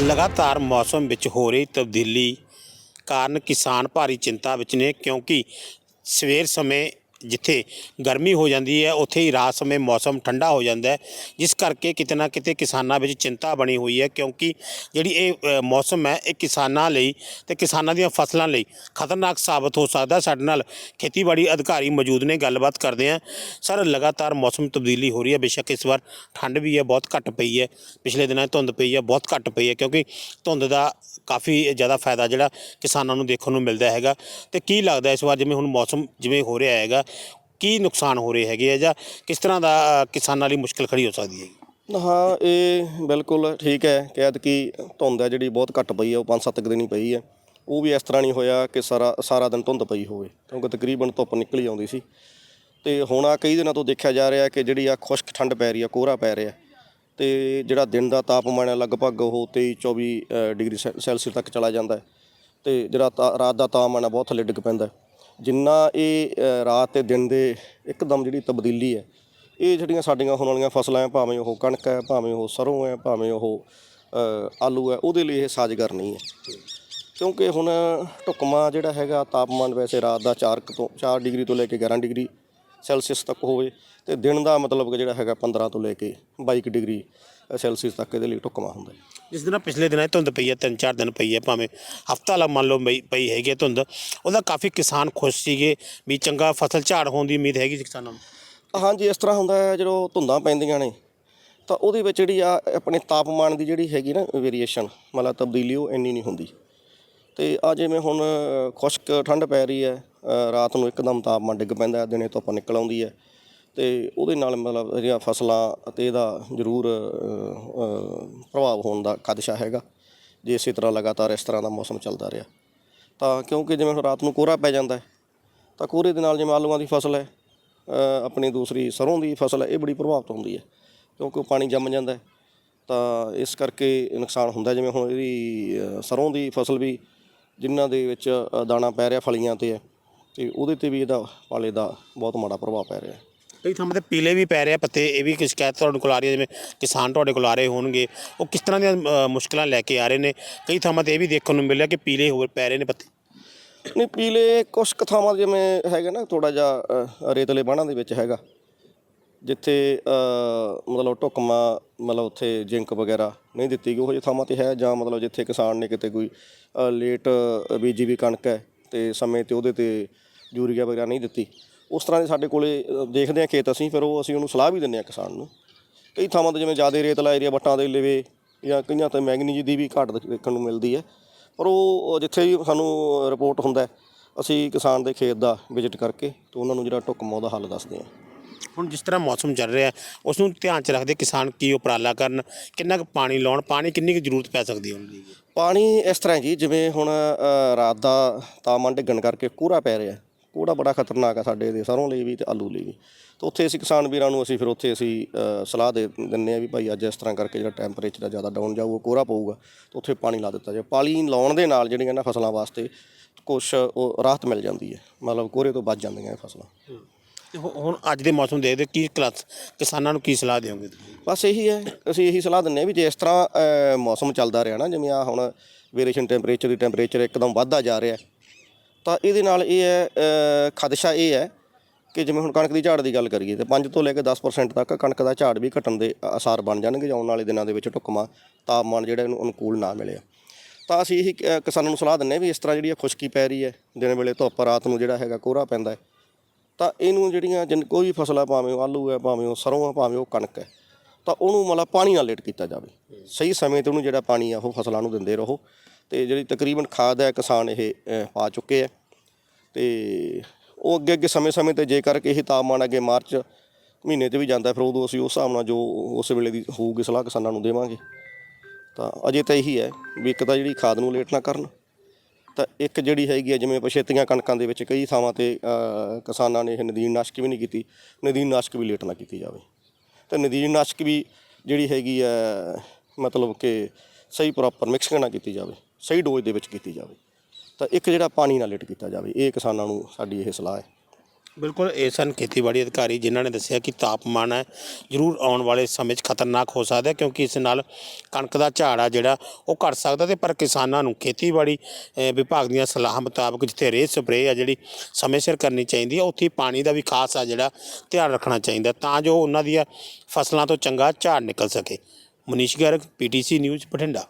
ਲਗਾਤਾਰ ਮੌਸਮ ਵਿੱਚ ਹੋ ਰਹੀ ਤਬਦੀਲੀ ਕਾਰਨ ਕਿਸਾਨ ਭਾਰੀ ਚਿੰਤਾ ਵਿੱਚ ਨੇ ਕਿਉਂਕਿ ਸਵੇਰ ਸਮੇਂ ਜਿੱਥੇ ਗਰਮੀ ਹੋ ਜਾਂਦੀ ਹੈ, ਉੱਥੇ ਹੀ ਰਾਤ ਸਮੇਂ ਮੌਸਮ ਠੰਡਾ ਹੋ ਜਾਂਦਾ ਹੈ। ਜਿਸ ਕਰਕੇ ਕਿਤੇ ਨਾ ਕਿਤੇ ਕਿਸਾਨਾਂ ਵਿੱਚ ਚਿੰਤਾ ਬਣੀ ਹੋਈ ਹੈ, ਕਿਉਂਕਿ ਜਿਹੜੀ ਇਹ ਮੌਸਮ ਹੈ, ਇਹ ਕਿਸਾਨਾਂ ਲਈ ਤੇ ਕਿਸਾਨਾਂ ਦੀਆਂ ਫਸਲਾਂ ਲਈ ਖਤਰਨਾਕ ਸਾਬਤ ਹੋ ਸਕਦਾ। ਸਾਡੇ ਨਾਲ ਖੇਤੀਬਾੜੀ ਅਧਿਕਾਰੀ ਮੌਜੂਦ ਨੇ, ਗੱਲਬਾਤ ਕਰਦੇ ਆ ਸਰ, ਲਗਾਤਾਰ ਮੌਸਮ ਤਬਦੀਲੀ ਹੋ ਰਹੀ ਹੈ। ਬੇਸ਼ੱਕ ਇਸ ਵਾਰ ਠੰਡ ਵੀ ਹੈ, ਬਹੁਤ ਘੱਟ ਪਈ ਹੈ। ਪਿਛਲੇ ਦਿਨਾਂ ਧੁੰਦ ਪਈ ਹੈ, ਬਹੁਤ ਘੱਟ ਪਈ ਹੈ, ਕਿਉਂਕਿ ਧੁੰਦ ਦਾ ਕਾਫੀ ਜ਼ਿਆਦਾ ਫਾਇਦਾ ਜਿਹੜਾ ਕਿਸਾਨਾਂ ਨੂੰ ਦੇਖਣ ਨੂੰ ਮਿਲਦਾ ਹੈਗਾ। ਤੇ ਕੀ ਲੱਗਦਾ ਇਸ ਵਾਰ ਜਿਵੇਂ ਹੁਣ ਮੌਸਮ ਜਿਵੇਂ ਹੋ ਰਿਹਾ ਹੈਗਾ ਕੀ ਨੁਕਸਾਨ ਹੋ ਰਹੇ ਹੈਗੇ ਆ ਜਾਂ ਕਿਸ ਤਰ੍ਹਾਂ ਦਾ ਅ, ਕਿਸਾਨਾਂ ਲਈ ਮੁਸ਼ਕਲ ਖੜੀ ਹੋ ਸਕਦੀ ਹੈ ਹਾਂ ਇਹ ਬਿਲਕੁਲ ਠੀਕ ਹੈ ਕਿ ਐਤਕੀ ਧੁੰਦ ਹੈ ਜਿਹੜੀ ਬਹੁਤ ਘੱਟ ਪਈ ਹੈ ਉਹ 5-7 ਦਿਨ ਹੀ ਪਈ ਹੈ। ਉਹ ਵੀ ਇਸ ਤਰ੍ਹਾਂ ਨਹੀਂ ਹੋਇਆ ਕਿ ਸਾਰਾ ਸਾਰਾ ਦਿਨ ਧੁੰਦ ਪਈ ਹੋਵੇ ਕਿਉਂਕਿ ਤਕਰੀਬਨ ਧੁੱਪ ਨਿਕਲੀ ਆਉਂਦੀ ਸੀ। ਤੇ ਹੁਣ ਆ ਕਈ ਦਿਨਾਂ ਤੋਂ ਦੇਖਿਆ ਜਾ ਰਿਹਾ ਕਿ ਜਿਹੜੀ ਆ ਖੁਸ਼ਕ ਠੰਡ ਪੈ ਰਹੀ ਆ ਕੋਹਰਾ ਪੈ ਰਿਹਾ। ਤੇ ਜਿਹੜਾ ਦਿਨ ਦਾ ਤਾਪਮਾਨ ਹੈ ਲਗਭਗ ਉਹ 23 24 ਅ, ਡਿਗਰੀ ਸੈ- ਸੈਲਸੀਅਸ ਤੱਕ ਚਲਾ ਜਾਂਦਾ ਹੈ। ਤੇ ਜਿਹੜਾ ਤਾ- ਰਾਤ ਦਾ ਤਾਪਮਾਨ ਹੈ ਬਹੁਤ ਥੱਲੇ ਡਿੱਗ ਪੈਂਦਾ ਹੈ। ਜਿੰਨਾ ਇਹ ਰਾਤ ਤੇ ਦਿਨ ਦੇ ਇੱਕਦਮ ਜਿਹੜੀ ਤਬਦੀਲੀ ਹੈ, ਇਹ ਜਿਹੜੀਆਂ ਸਾਡੀਆਂ ਹੋਣ ਵਾਲੀਆਂ ਫਸਲਾਂ ਹੈ, ਭਾਵੇਂ ਉਹ ਕਣਕ ਹੈ, ਭਾਵੇਂ ਉਹ ਸਰੋਂ ਹੈ, ਭਾਵੇਂ ਉਹ ਆਲੂ ਹੈ, ਉਹਦੇ ਲਈ ਇਹ ਸਾਜ਼ਗਰ ਨਹੀਂ ਹੈ। ਕਿਉਂਕਿ ਹੁਣ ਢੁਕਮਾ ਜਿਹੜਾ ਹੈਗਾ, ਤਾਪਮਾਨ ਵੈਸੇ ਰਾਤ ਦਾ 4 ਤੋਂ 4 ਡਿਗਰੀ ਤੋਂ ਲੈ ਕੇ 11 ਡਿਗਰੀ ਸੈਲਸੀਅਸ ਤੱਕ ਹੋਵੇ, ਤੇ ਦਿਨ ਦਾ ਮਤਲਬ ਕਿ ਜਿਹੜਾ ਹੈਗਾ 15 ਤੋਂ ਲੈ ਕੇ 22 ਡਿਗਰੀ ਸੈਲਸੀਅਸ ਤੱਕ ਇਹਦੇ ਲਈ ਢੁਕਮਾ ਹੁੰਦਾ ਹੈ ਜਿਸ ਦਿਨ ਪਿਛਲੇ ਦਿਨਾਂ 'ਚ ਧੁੰਦ ਪਈ ਹੈ ਤਿੰਨ ਚਾਰ ਦਿਨ ਪਈ ਹੈ ਭਾਵੇਂ ਹਫਤਾ ਲਾ ਮੰਨ ਲਓ ਪਈ- ਪਈ ਹੈਗੀ ਹੈ ਧੁੰਦ ਉਹਦਾ ਕਾਫੀ ਕਿਸਾਨ ਖੁਸ਼ ਸੀਗੇ ਵੀ ਚੰਗਾ ਫਸਲ ਝਾੜ ਹੋਣ ਦੀ ਉਮੀਦ ਹੈਗੀ ਸੀ ਕਿਸਾਨਾਂ ਨੂੰ? ਹਾਂਜੀ ਇਸ ਤਰ੍ਹਾਂ ਹੁੰਦਾ ਹੈ ਜਦੋਂ ਧੁੰਦਾਂ ਪੈਂਦੀਆਂ ਨੇ ਤਾਂ ਉਹਦੇ ਵਿੱਚ ਜਿਹੜੀ ਆ ਆਪਣੇ ਤਾਪਮਾਨ ਦੀ ਜਿਹੜੀ ਹੈਗੀ ਨਾ ਵੇਰੀਏਸ਼ਨ ਮਤਲਬ ਤਬਦੀਲੀ ਉਹ ਇੰਨੀ ਨਹੀਂ ਹੁੰਦੀ। ਤੇ ਆ ਜਿਵੇਂ ਹੁਣ ਅ, ਖੁਸ਼ਕ ਠੰਡ ਪੈ ਰਹੀ ਹੈ ਅ, ਰਾਤ ਨੂੰ ਇੱਕਦਮ ਤਾਪਮਾਨ ਡਿੱਗ ਪੈਂਦਾ ਹੈ ਦਿਨੇ ਧੁੱਪ ਨਿਕਲ ਆਉਂਦੀ ਹੈ ਤੇ ਉਹਦੇ ਨਾਲ ਮਤਲਬ ਜਿਹੜੀਆਂ ਫਸਲਾਂ ਅਤੇ ਇਹਦਾ ਜ਼ਰੂਰ ਪ੍ਰਭਾਵ ਹੋਣ ਦਾ ਖਦਸ਼ਾ ਹੈਗਾ ਜੇ ਇਸੇ ਤਰ੍ਹਾਂ ਲਗਾਤਾਰ ਇਸ ਤਰ੍ਹਾਂ ਦਾ ਮੌਸਮ ਚੱਲਦਾ ਰਿਹਾ। ਤਾਂ ਕਿਉਂਕਿ ਜਿਵੇਂ ਹੁਣ ਰਾਤ ਨੂੰ ਕੋਹਰਾ ਪੈ ਜਾਂਦਾ ਤਾਂ ਕੋਹਰੇ ਦੇ ਨਾਲ ਜਿਵੇਂ ਆਲੂਆਂ ਦੀ ਫਸਲ ਹੈ ਆਪਣੀ ਦੂਸਰੀ ਸਰੋਂ ਦੀ ਫਸਲ ਹੈ ਇਹ ਬੜੀ ਪ੍ਰਭਾਵਿਤ ਹੁੰਦੀ ਹੈ ਕਿਉਂਕਿ ਉਹ ਪਾਣੀ ਜੰਮ ਜਾਂਦਾ ਤਾਂ ਇਸ ਕਰਕੇ ਨੁਕਸਾਨ ਹੁੰਦਾ ਜਿਵੇਂ ਹੁਣ ਇਹਦੀ ਅ, ਸਰੋਂ ਦੀ ਫਸਲ ਵੀ ਜਿਨ੍ਹਾਂ ਦੇ ਵਿੱਚ ਦਾਣਾ ਪੈ ਰਿਹਾ ਫਲੀਆਂ ਤੇ ਹੈ ਤੇ ਉਹਦੇ ਤੇ ਵੀ ਇਹਦਾ ਪਾਲੇ ਦਾ ਬਹੁਤ ਮਾੜਾ ਪ੍ਰਭਾਵ ਪੈ ਰਿਹਾ ਕਈ ਥਾਵਾਂ ਤੇ ਪੀਲੇ ਵੀ ਪੈ ਰਹੇ ਆ ਪੱਤੇ ਇਹ ਵੀ ਕਿ ਸ਼ਿਕਾਇਤ ਤੁਹਾਡੇ ਕੋਲ ਆ ਰਹੀ ਹੈ ਜਿਵੇਂ ਕਿਸਾਨ ਤੁਹਾਡੇ ਕੋਲ ਆ ਰਹੇ ਹੋਣਗੇ। ਉਹ ਕਿਸ ਤਰ੍ਹਾਂ ਦੀਆਂ ਅ, ਮੁਸ਼ਕਲਾਂ ਲੈ ਕੇ ਆ ਰਹੇ ਨੇ? ਕਈ ਥਾਵਾਂ ਤੇ ਇਹ ਵੀ ਦੇਖਣ ਨੂੰ ਮਿਲਿਆ ਕਿ ਪੀਲੇ ਹੋਰ ਪੈ ਰਹੇ ਨੇ ਪੱਤੇ। ਨਹੀਂ ਪੀਲੇ ਕੁਛ ਕੁ ਥਾਵਾਂ ਜਿਵੇਂ ਹੈਗਾ ਨਾ ਥੋੜਾ ਜਿਹਾ ਅ, ਰੇਤਲੇ ਬਾਣਾਂ ਦੇ ਵਿੱਚ ਹੈਗਾ। ਜਿੱਥੇ ਅ, ਮਤਲਬ ਢੁਕਮਾ ਮਤਲਬ ਉੱਥੇ ਜਿੰਕ ਵਗੈਰਾ ਨਹੀਂ ਦਿੱਤੀ ਗਈ ਉਹ ਜਿਹੀ ਥਾਵਾਂ ਤੇ ਹੈ ਜਾਂ ਮਤਲਬ ਜਿੱਥੇ ਕਿਸਾਨ ਨੇ ਕਿਤੇ ਕੋਈ ਅ, ਲੇਟ ਬੀਜੀ ਵੀ ਕਣਕ ਹੈ ਤੇ ਸਮੇਂ ਤੇ ਉਹਦੇ ਤੇ ਯੂਰੀਆ ਵਗੈਰਾ ਨਹੀਂ ਦਿੱਤੀ। ਉਸ ਤਰ੍ਹਾਂ ਦੇ ਸਾਡੇ ਕੋਲੇ ਦੇਖਦੇ ਆ ਖੇਤ ਅਸੀਂ ਫਿਰ ਉਹ ਅਸੀਂ ਉਹਨੂੰ ਸਲਾਹ ਵੀ ਦਿੰਦੇ ਆ ਕਿਸਾਨ ਨੂੰ। ਕਈ ਥਾਵਾਂ ਤੇ ਜਿਵੇਂ ਜ਼ਿਆਦਾ ਰੇਤਲਾ ਏਰੀਆ ਵੱਟਾਂ ਦੇ ਲਵੇ ਜਾਂ ਕਈਆਂ ਤੇ ਮੈਗਨੀਜ ਦੀ ਵੀ ਘਾਟ ਦੇਖਣ ਨੂੰ ਮਿਲਦੀ ਹੈ। ਪਰ ਉਹ ਜਿੱਥੇ ਵੀ ਸਾਨੂੰ ਰਿਪੋਰਟ ਹੁੰਦਾ ਅਸੀਂ ਕਿਸਾਨ ਦੇ ਖੇਤ ਦਾ ਵਿਜ਼ਿਟ ਕਰਕੇ ਤੇ ਉਹਨਾਂ ਨੂੰ ਜਿਹੜਾ ਢੁਕਮਾ ਉਹਦਾ ਹੱਲ ਦੱਸਦੇ ਹਾਂ। ਹੁਣ ਜਿਸ ਤਰ੍ਹਾਂ ਮੌਸਮ ਚੱਲ ਰਿਹਾ ਉਸ ਨੂੰ ਧਿਆਨ 'ਚ ਰੱਖਦੇ ਕਿਸਾਨ ਕੀ ਉਪਰਾਲਾ ਕਰਨ ਕਿੰਨਾ ਕੁ ਪਾਣੀ ਲਾਉਣ ਪਾਣੀ ਕਿੰਨੀ ਕੁ ਜ਼ਰੂਰਤ ਪੈ ਸਕਦੀ ਹੈ ਉਹਨਾਂ ਦੀ? ਪਾਣੀ ਇਸ ਤਰ੍ਹਾਂ ਜੀ ਜਿਵੇਂ ਹੁਣ ਰਾਤ ਦਾ ਤਾਪਮਾਨ ਡਿੱਗਣ ਕਰਕੇ ਕੋਹਰਾ ਪੈ ਰਿਹਾ ਕੋਹਰਾ ਬੜਾ ਖਤਰਨਾਕ ਆ ਸਾਡੇ ਦੇ ਸਰੋਂ ਲਈ ਵੀ ਤੇ ਆਲੂ ਲਈ ਵੀ। ਤੇ ਉੱਥੇ ਅਸੀਂ ਕਿਸਾਨ ਵੀਰਾਂ ਨੂੰ ਅਸੀਂ ਫਿਰ ਉੱਥੇ ਅਸੀਂ ਅ, ਸਲਾਹ ਦੇ ਦਿੰਨੇ ਆ ਵੀ ਭਾਈ ਅੱਜ ਇਸ ਤਰ੍ਹਾਂ ਕਰਕੇ ਜਿਹੜਾ ਟੈਂਪਰੇਚਰ ਆ ਜ਼ਿਆਦਾ ਡਾਊਨ ਜਾਊਗਾ ਕੋਹਰਾ ਪਊਗਾ ਤੇ ਉੱਥੇ ਪਾਣੀ ਲਾ ਦਿੱਤਾ ਜਾਏ ਪਾਣੀ ਲਾਉਣ ਦੇ ਨਾਲ ਜਿਹੜੀਆਂ ਇਹਨਾਂ ਫਸਲਾਂ ਵਾਸਤੇ ਕੁਛ ਉਹ ਰਾਹਤ ਮਿਲ ਜਾਂਦੀ ਹੈ ਮਤਲਬ ਕੋਹਰੇ ਤੋਂ ਬਚ ਜਾਂਦੀਆਂ ਇਹ ਫਸਲਾਂ। ਤੇ ਹੁ- ਹੁਣ ਅੱਜ ਦੇ ਮੌਸਮ ਦੇਖਦੇ ਕੀ ਕਲਾਸ ਕਿਸਾਨਾਂ ਨੂੰ ਕੀ ਸਲਾਹ ਦਿਓਗੇ ਤੁਸੀਂ? ਬਸ ਇਹੀ ਹੈ ਅਸੀਂ ਇਹੀ ਸਲਾਹ ਦਿੰਨੇ ਆ ਵੀ ਜੇ ਇਸ ਤਰ੍ਹਾਂ ਅ, ਮੌਸਮ ਚੱਲਦਾ ਰਿਹਾ ਨਾ ਜਿਵੇਂ ਆ ਹੁਣ ਵੇਰੀਏਸ਼ਨ ਟੈਂਪਰੇਚਰ ਦੀ ਟੈਂਪਰੇਚਰ ਇੱਕਦਮ ਵੱਧਦਾ ਜਾ ਰਿਹਾ ਤਾਂ ਇਹਦੇ ਨਾਲ ਇਹ ਹੈ ਖਦਸ਼ਾ ਇਹ ਹੈ ਕਿ ਜਿਵੇਂ ਹੁਣ ਕਣਕ ਦੀ ਝਾੜ ਦੀ ਗੱਲ ਕਰੀਏ ਤੇ 5 ਤੋਂ ਲੈ ਕੇ 10% ਤੱਕ ਕਣਕ ਦਾ ਝਾੜ ਵੀ ਘਟਣ ਦੇ ਅਸਾਰ ਬਣ ਜਾਣਗੇ ਆਉਣ ਵਾਲੇ ਦਿਨਾਂ ਦੇ ਵਿੱਚ ਢੁਕਮਾ ਤਾਪਮਾਨ ਜਿਹੜਾ ਇਹਨੂੰ ਅਨੁਕੂਲ ਨਾ ਮਿਲਿਆ ਤਾਂ ਅਸੀਂ ਇਹੀ ਅ, ਕਿਸਾਨਾਂ ਨੂੰ ਸਲਾਹ ਦਿੰਨੇ ਆ ਵੀ ਇਸ ਤਰ੍ਹਾਂ ਜਿਹੜੀ ਇਹ ਖੁਸ਼ਕੀ ਪੈ ਰਹੀ ਹੈ ਦਿਨ ਵੇਲੇ ਧੁੱਪ ਰਾਤ ਨੂੰ ਜਿਹੜਾ ਹੈਗਾ ਕੋਹਰਾ ਪੈਂਦਾ ਹੈ ਤਾਂ ਇਹਨੂੰ ਜਿਹੜੀਆਂ ਜਿਨ ਕੋਈ ਵੀ ਫਸਲ ਆ ਭਾਵੇਂ ਉਹ ਆਲੂ ਹੈ ਭਾਵੇਂ ਉਹ ਸਰੋਂ ਆ ਭਾਵੇਂ ਉਹ ਕਣਕ ਹੈ ਤਾਂ ਉਹਨੂੰ ਮਤਲਬ ਪਾਣੀ ਨਾਲ ਲੇਟ ਕੀਤਾ ਜਾਵੇ। ਸਹੀ ਸਮੇਂ ਤੇ ਉਹਨੂੰ ਜਿਹੜਾ ਪਾਣੀ ਆ ਉਹ ਫਸਲਾਂ ਨੂੰ ਦਿੰਦੇ ਰਹੋ। ਤੇ ਜਿਹੜੀ ਤਕਰੀਬਨ ਖਾਦ ਹੈ ਕਿਸਾਨ ਇਹ ਅ, ਪਾ ਚੁੱਕੇ ਹੈ ਤੇ ਉਹ ਅੱਗੇ ਅੱਗੇ ਸਮੇਂ-ਸਮੇਂ ਤੇ ਜੇਕਰ ਕਿ ਇਹ ਤਾਪਮਾਨ ਅੱਗੇ ਮਾਰਚ ਮਹੀਨੇ ਤੇ ਵੀ ਜਾਂਦਾ ਫਿਰ ਉਦੋਂ ਅਸੀਂ ਉਸ ਹਿਸਾਬ ਨਾਲ ਜੋ ਉਸ ਵੇਲੇ ਦੀ ਹੋਊਗੀ ਸਲਾਹ ਕਿਸਾਨਾਂ ਨੂੰ ਦੇਵਾਂਗੇ। ਤਾਂ ਅਜੇ ਤਾਂ ਇਹੀ ਹੈ ਵੀ ਇੱਕ ਤਾਂ ਜਿਹੜੀ ਖਾਦ ਨੂੰ ਲੇਟ ਨਾ ਕਰਨ ਤਾਂ ਇੱਕ ਜਿਹੜੀ ਹੈਗੀ ਹੈ ਜਿਵੇਂ ਪਛੇਤੀਆਂ ਕਣਕਾਂ ਦੇ ਵਿੱਚ ਕਈ ਥਾਵਾਂ ਤੇ ਅ, ਕਿਸਾਨਾਂ ਨੇ ਇਹ ਨਦੀਨ ਨਾਸ਼ਕ ਵੀ ਨਹੀਂ ਕੀਤੀ ਨਦੀਨ ਨਾਸ਼ਕ ਵੀ ਲੇਟ ਨਾ ਕੀਤੀ ਜਾਵੇ। ਤੇ ਨਦੀਨ ਨਾਸ਼ਕ ਵੀ ਜਿਹੜੀ ਹੈਗੀ ਹੈ ਮਤਲਬ ਕਿ ਸਹੀ ਪ੍ਰੋਪਰ ਮਿਕਸਿੰਗ ਨਾ ਕੀਤੀ ਜਾਵੇ। ਸਹੀ ਡੋਜ਼ ਦੇ ਵਿੱਚ ਕੀਤੀ ਜਾਵੇ। ਤਾਂ ਇੱਕ ਜਿਹੜਾ ਪਾਣੀ ਨਾਲ ਲੇਟ ਕੀਤਾ ਜਾਵੇ ਇਹ ਕਿਸਾਨਾਂ ਨੂੰ ਸਾਡੀ ਇਹ ਸਲਾਹ ਹੈ। ਬਿਲਕੁਲ ਇਹ ਸਨ ਖੇਤੀਬਾੜੀ ਅਧਿਕਾਰੀ ਜਿਨ੍ਹਾਂ ਨੇ ਦੱਸਿਆ ਕਿ ਤਾਪਮਾਨ ਹੈ ਜ਼ਰੂਰ ਆਉਣ ਵਾਲੇ ਸਮੇਂ 'ਚ ਖਤਰਨਾਕ ਹੋ ਸਕਦਾ ਹੈ ਕਿਉਂਕਿ ਇਸ ਨਾਲ ਕਣਕ ਦਾ ਝਾੜ ਆ ਜਿਹੜਾ ਉਹ ਘਟ ਸਕਦਾ ਤੇ ਪਰ ਕਿਸਾਨਾਂ ਨੂੰ ਖੇਤੀਬਾੜੀ ਅ, ਵਿਭਾਗ ਦੀਆਂ ਸਲਾਹਾਂ ਮੁਤਾਬਕ ਜਿੱਥੇ ਰੇਹ ਸਪਰੇਅ ਆ ਜਿਹੜੀ ਸਮੇਂ ਸਿਰ ਕਰਨੀ ਚਾਹੀਦੀ ਹੈ ਉੱਥੇ ਪਾਣੀ ਦਾ ਵੀ ਖਾਸ ਆ ਜਿਹੜਾ ਧਿਆਨ ਰੱਖਣਾ ਚਾਹੀਦਾ ਤਾਂ ਜੋ ਉਹਨਾਂ ਦੀਆਂ ਫਸਲਾਂ ਤੋਂ ਚੰਗਾ ਝਾੜ ਨਿਕਲ ਸਕੇ। Manish Garg PTC news Bathinda.